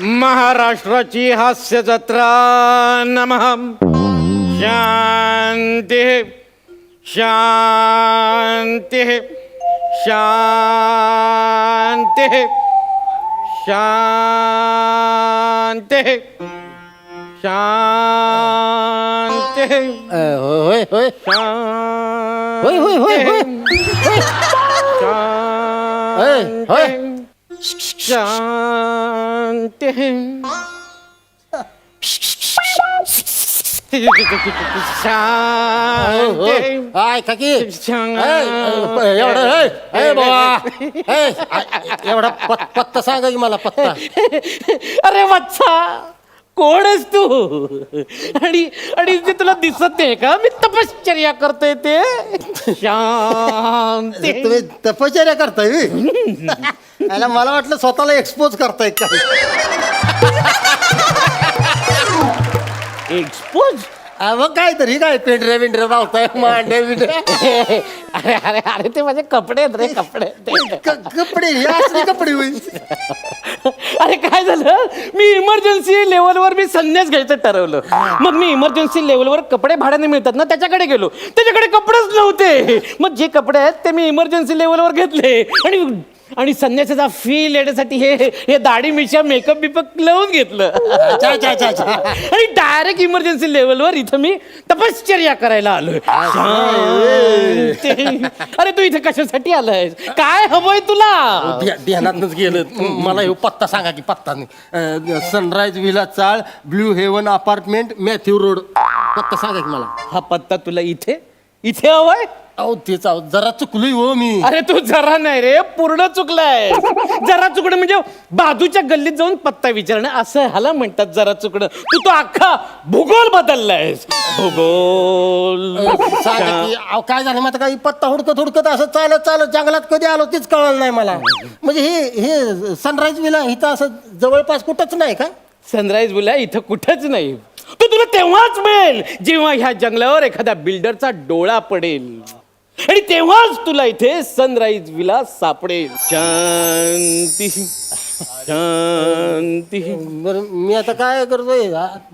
महाराष्ट्राची हास्य जत्रा नम. शांती शांती शांती शांती शांती. होय होय होय. होय होय होय होय. शांती. वाटते शांत ऐका की एवढं एवढा पत्ता सांगा की मला पत्ता। अरे वत्सा। कोण आहेस तू? आणि आणि ते तुला दिसत नाही का? मी तपश्चर्या करतोय ते. शांती. तुम्ही तपश्चर्या करताय? याला मला वाटलं स्वतःला एक्सपोज करताय काय एक्सपोज मग काय तरी काय पेंढरे बिंढरे लावताय मांडे बिंडे अरे अरे अरे ते माझे कपडे आहेत रे कपडे ते. क- कपडे हे असले कपडे होईल. अरे काय झालं? मी इमर्जन्सी लेवलवर मी संन्यास घ्यायचं ठरवलं. मग मी इमर्जन्सी लेवलवर कपडे भाड्याने मिळतात ना त्याच्याकडे गेलो. त्याच्याकडे कपडेच नव्हते. मग जे कपडे आहेत ते मी इमर्जन्सी लेवलवर घेतले. आणि आणि संन्यासाचा फील येण्यासाठी हे हे दाढी मिशा मेकअप बिपअप लावून घेतलं. अच्छा अच्छा अच्छा अच्छा. आणि डायरेक्ट इमर्जन्सी लेवलवर इथं मी तपश्चर्या करायला आलोय. शांती. अरे तू इथे कशासाठी आलायस? काय हवंय तुला? ध्या- ध्यानातनच गेलं. मला हे पत्ता सांगा की पत्ता sunrise villa chawl blue haven apartment Matthew road पत्ता सांगा की मला. हा पत्ता तुला इथे इथे हवाय? अहो तेच अहो जरा चुकलोय हो मी. अरे तू जरा नाही रे पूर्ण चुकलाय. जरा चुकणं म्हणजे बाजूच्या गल्लीत जाऊन पत्ता विचारणं असं ह्याला म्हणतात जरा चुकणं. तू तो अख्खा भूगोल बदललायस. भूगोल. सांगा की अहो काय झालं माहिती काही पत्ता हुडकत हुडकत असं चालत चालत जंगलात कधी आलो तेच कळलं नाही मला. म्हणजे हे हे सनराईज विला इथं असं जवळपास कुठंच नाही का? सनराईज बोला इथं कुठंच नाही. तो तुला तेव्हाच मिळेल जेव्हा ह्या जंगलावर एखाद्या बिल्डरचा डोळा पडेल. आणि तेव्हाच तुला इथे सनराईज विला सापडेल. शांती शांती. बरं मी आता काय करतोय?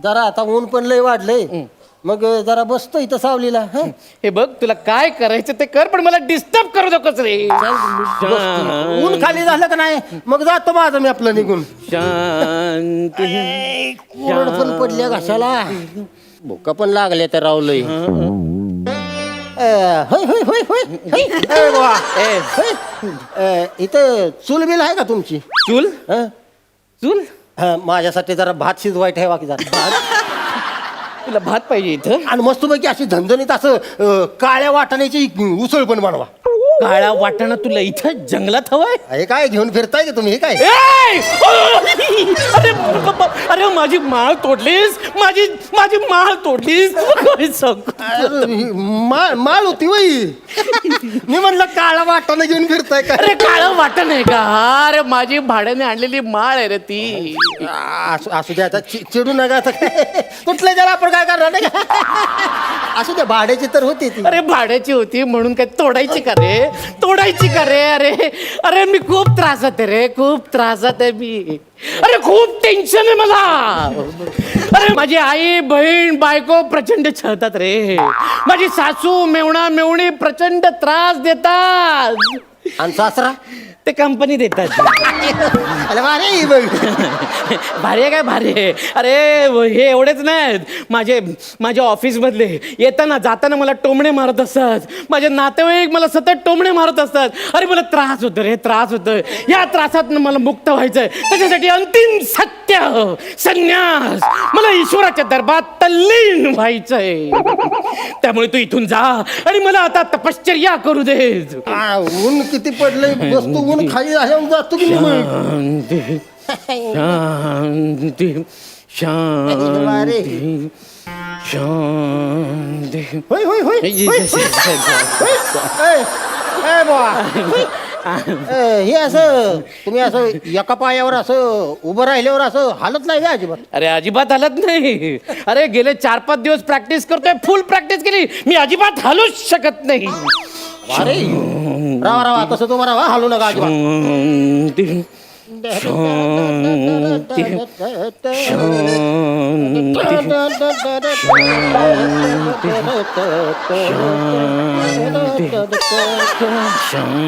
जरा आता ऊन पण लय वाढलंय. मग जरा बसतो इथं सावलीला हं? हे बघ तुला काय करायचं ते कर पण मला डिस्टर्ब करू नकोस रे. बसतो. ऊन खाली झालं का नाही? मग जातो माझं मी आपलं निघून. शांती. कोरड पण पडल्या घशाला भुका पण लागल्या त्या रावलंय होय होय होय होय होय. ए, बुवा. ए, होय. इथं चूल बिल आहे का तुमची चूल हं? चूल हं, माझ्यासाठी जरा भात शिजवाय ठेवा की जरा तुला भात पाहिजे इथं आणि मस्तपैकी अशी झणझणीत असं अं, काळ्या वाटाण्याची उसळ पण बनवा काळा वाटाणा तुला इथं जंगलात हवाय हे काय घेऊन फिरताय की तुम्ही हे काय! अरे ब- ब- अरे माझी माळ तोडलीस? माझी माझी माळ तोडलीस? काय सांगू? अरे, माळ माळ होती वई मी म्हणलं काळा वाटाणा घेऊन फिरताय काय? अरे काळं वाटण आहे का? अरे माझी भाड्याने आणलेली माळ आहे रे ती. असू असू द्या आता चि- चिडू नका आता. काय कुठल्या जरा आपण काय करणार नाही का? असू द्या भाड्याची तर होती ती. अरे भाड्याची होती म्हणून काय तोडायची का रे? तोडायची का रे? अरे अरे मी खूप त्रासात आहे रे खूप त्रासात आहे मी. अरे खूप टेन्शन आहे मला. अरे माझी आई बहीण बायको प्रचंड छळतात रे. माझी सासू मेवणा मेवणी प्रचंड त्रास देतात. आणि सासरा? ते कंपनी देतात. अरे ही बघ. भारी आहे काय भारी आहे? अरे हे एवढेच नाहीत. माझे माझ्या ऑफिसमधले येताना जाताना मला टोमणे मारत असतात. माझे नातेवाईक मला सतत टोमणे मारत असतात. अरे मला त्रास होतो रे त्रास होतोय. या त्रासात मला मुक्त व्हायचंय. त्याच्यासाठी अंतिम सत्य संन्यास. मला ईश्वराच्या दरबारात तल्लीन व्हायचंय. त्यामुळे तू इथून जा आणि मला आता तपश्चर्या करू दे आ, ऊन किती पडलंय. बसतो ऊन खाली झाल्यावर जातो की निघून शांती शांती शांती शांती होय होय होय होय, होय. ए, ए, बुवा. ए, हे असं तुम्ही असं एका पायावर असं उभं राहिल्यावर असं हालत नाही का अजिबात अरे अजिबात हलत नाही अरे गेले चार पाच दिवस प्रॅक्टिस करतोय फुल प्रॅक्टिस केली मी अजिबात हलूच शकत नाही अरे रावा रावा तसं तुम्हा रावा हलू नका शांती शांती शांती शांती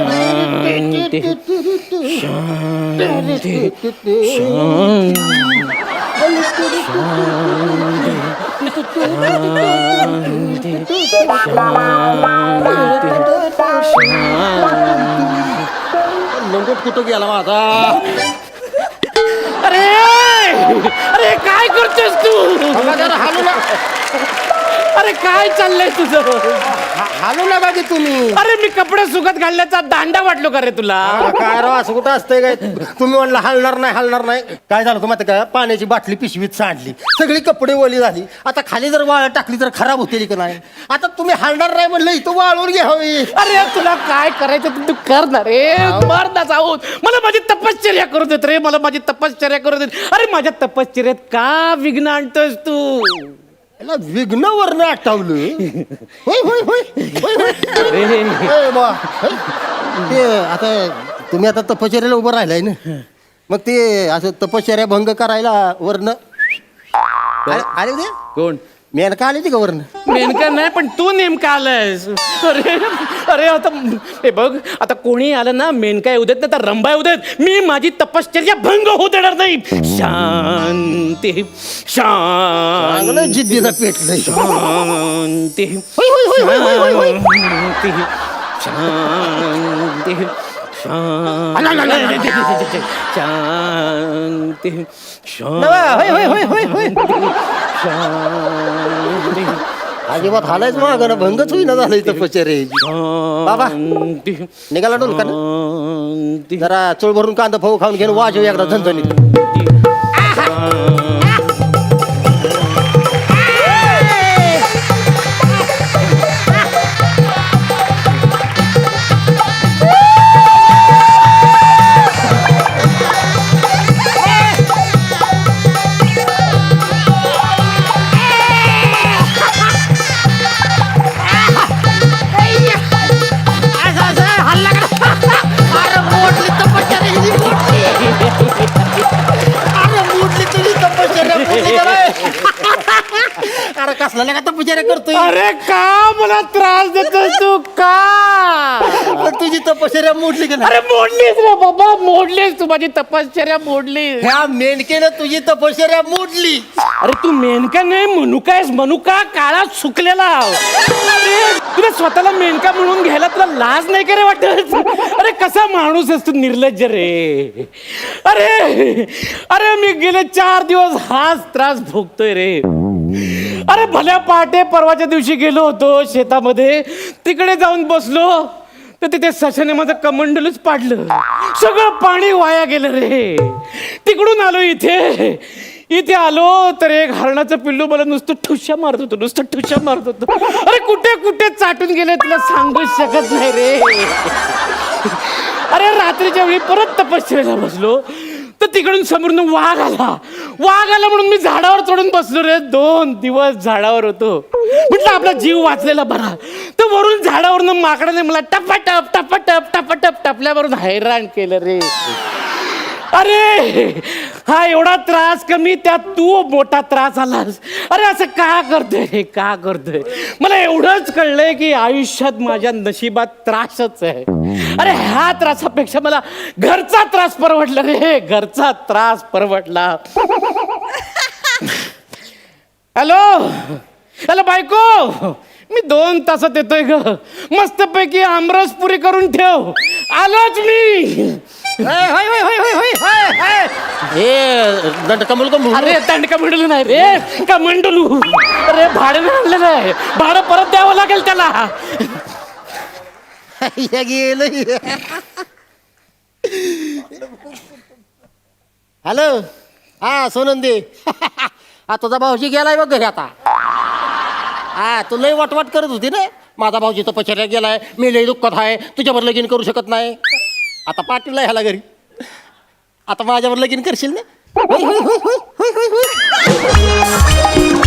शांती शांती शांती लंगोट कुठं गेला माझा? अरे! अरे काय करतोस तू? हालू ना. अरे काय चाललंय तुझं? हालू नका की तुम्ही. अरे मी कपडे सुकत घालण्याचा दांडा वाटलो का रे तुला? काय राव असं कुठं असतंय काय? तुम्ही म्हणलं हलणार नाही हलणार नाही. काय झालं तुम्हाला काय पाण्याची बाटली पिशवीत सांडली. सगळी कपडे ओली झाली. आता खाली जर वाळ टाकली तर खराब होतील की नाही? आता तुम्ही हलणार नाही म्हणलं इथं वाळून घ्यावी अरे तुला काय करायचं? ते तू कर ना रे. मार ना जाऊन. मला माझी तपश्चर्या करू देत रे. मला माझी तपश्चर्या करू देत. अरे माझ्या तपश्चर्यात का विघ्न आणतोस तू? याला विघ्न वर्ण आठवलं होय होय होय होय होय. अरे ए, बुवा, होय. ते आता तुम्ही आता तपश्चर्याला उभं राहिलाय ना? मग ते असं तपश्चर्या भंग करायला वर्ण अरे कोण? मेनका आली ती का वर्ण नेमका नाही पण तू नेमका आलायस अरे अरे आता हे बघ आता कोणी आलं ना मेनका येऊ देत नाही तर रंबा येऊ देत मी माझी तपश्चर्या भंग होऊ देणार नाही शांती शांती जिद्दीला पेटलंय शांती होय, होय, होय, होय, होय, होय, होय. शांती शांती अला, अला, अला, अला. शांती नवा, होय, होय, होय, होय, होय. शांती अजिबात हालायच मग ना भंगच होईना झालंय तपश्चर्या बाबा. शांती निघाला डोल का जरा चोळ भरून कांदा फऊ खाऊन घेऊन वाजव एकदा झणझणीत. अरे कसला का तपश्चर्या करतोय? अरे का? मला त्रास देतोस तू का? पण तुझी तपश्चर्या मोडली का नाही? अरे मोडलीस रे बाबा मोडलीस तू माझी तपश्चर्या मोडलीस. ह्या मेनकेनं तुझी तपश्चर्या मोडली. अरे तू मेनका नाही मनुकायस मनुका काळा सुकलेला अरे तुला स्वतःला मेनका म्हणून घ्यायला तुला लाज नाही का रे वाटत? अरे कसा माणूस आहेस तू निर्लज्ज रे. अरे अरे मी गेले चार दिवस हाच त्रास भोगतोय रे. अरे भल्या पहाटे परवाच्या दिवशी गेलो होतो शेतामध्ये. तिकडे जाऊन बसलो. तर तिथे सशाने माझं कमंडलच पाडलं. सगळं पाणी वाया गेलं रे. तिकडून आलो इथे. इथे आलो तर एक हरणाचं पिल्लू मला नुसतं ठुशा मारत होतं नुसतं ठुशा मारत होतं. अरे कुठे कुठे चाटून गेले तुला सांगूच शकत नाही रे. अरे रात्रीच्या वेळी परत तपश्चर्याला बसलो. तर तिकडून समोरून वाघ आला. वाघ आला म्हणून मी झाडावर चढून बसलो रे. दोन दिवस झाडावर होतो. म्हटलं आपला जीव वाचलेला बरा. तर वरून झाडावरनं माकडाने मला टपाटप टपाटप टपाटप टपल्यावरून हैराण केलं रे. अरे हा एवढा त्रास कमी त्यात तू मोठा त्रास आलास. अरे असं का करतोय रे? का करतोय? मला एवढंच कळलंय की आयुष्यात माझ्या नशिबात त्रासच आहे. अरे ह्या त्रासापेक्षा मला घरचा त्रास परवडला रे. घरचा त्रास परवडला. हॅलो? हॅलो बायको! मी दोन तासात येतोय ग. मस्तपैकी आमरस पुरी करून ठेव. आलोच मी! होय, होय, होय, होय, होय, होय, होय. हे दंड कमल कमल अरे नाही रे का मंडलू अरे भाडं आणलेलं आहे. भाडं परत द्यावं लागेल त्याला. गेलं हॅलो? हा सोनंदी. हा तुझा भाऊजी गेलाय बघ घरी आता. हा तू लई वाटवाट करत होती ना? माझा भाऊजी तो पचाऱ्या गेलाय मी लई दुःखात आहे तुझ्यावर लगीन करू शकत नाही. आता पाठवला ह्याला घरी. आता माझ्यावर लगीन करशील ना?